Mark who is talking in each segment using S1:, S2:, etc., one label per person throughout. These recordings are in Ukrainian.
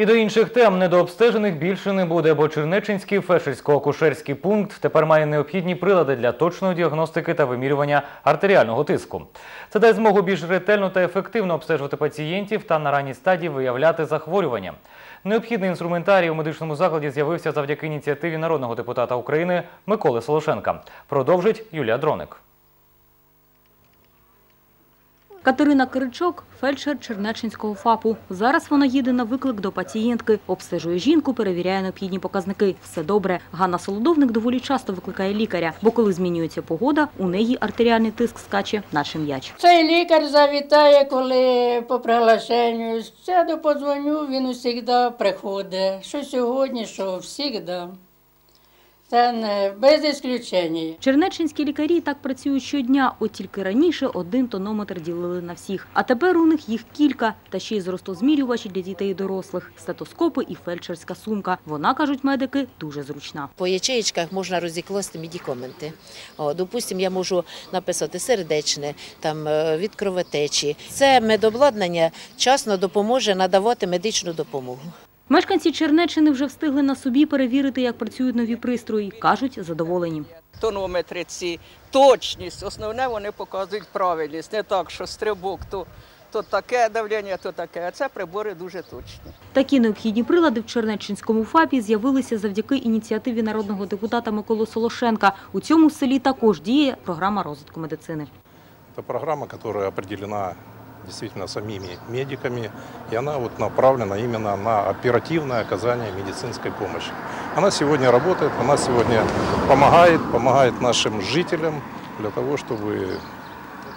S1: І до інших тем недообстежених більше не буде, бо Чернечинський фельдшерсько-акушерський пункт тепер має необхідні прилади для точної діагностики та вимірювання артеріального тиску. Це дасть змогу більш ретельно та ефективно обстежувати пацієнтів та на ранній стадії виявляти захворювання. Необхідний інструментарій у медичному закладі з'явився завдяки ініціативі народного депутата України Миколи Солошенка. Продовжить Юлія Дроник.
S2: Катерина Киричок – фельдшер Чернечинського ФАПу. Зараз вона їде на виклик до пацієнтки, обстежує жінку, перевіряє необхідні показники. Все добре. Ганна Солодовник доволі часто викликає лікаря, бо коли змінюється погода, у неї артеріальний тиск скаче, наче м'яч.
S3: Цей лікар завітає, коли по приглашенню. Сяду, подзвоню, він усіх приходить. Що сьогодні, що всігда. Це не без ісключення.
S2: Чернечинські лікарі так працюють щодня, от тільки раніше один тонометр ділили на всіх. А тепер у них їх кілька, та ще й зростозмірювачі для дітей і дорослих, стетоскопи і фельдшерська сумка. Вона, кажуть медики, дуже зручна.
S4: По ячеїчках можна розікласти медикаменти. О, допустим, я можу написати сердечне, там е, від кровотечі. Це медобладнання вчасно допоможе надавати медичну допомогу.
S2: Мешканці Чернеччини вже встигли на собі перевірити, як працюють нові пристрої. Кажуть, задоволені.
S5: тонометри ці точність. Основне вони показують правильність. Не так, що стрибок, то, то таке давлення, то таке. А це прибори дуже точні.
S2: Такі необхідні прилади в Чернеччинському ФАПі з'явилися завдяки ініціативі народного депутата Миколи Солошенка. У цьому селі також діє програма розвитку медицини.
S6: Это программа, которая определена действительно самими медиками, и она вот направлена именно на оперативное оказание медицинской помощи. Она сегодня работает, она сегодня помогает, помогает нашим жителям для того, чтобы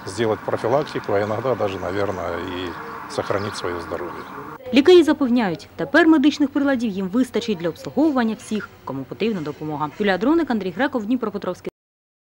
S6: сделать профилактику, а иногда даже, наверное, и сохранить свое здоровье.
S2: Лікарі запевняють, тепер медичних приладів їм вистачить для обслуговування всіх, кому потрібна допомога. Юлія Дроник, Андрій Греков, Дніпропетровський.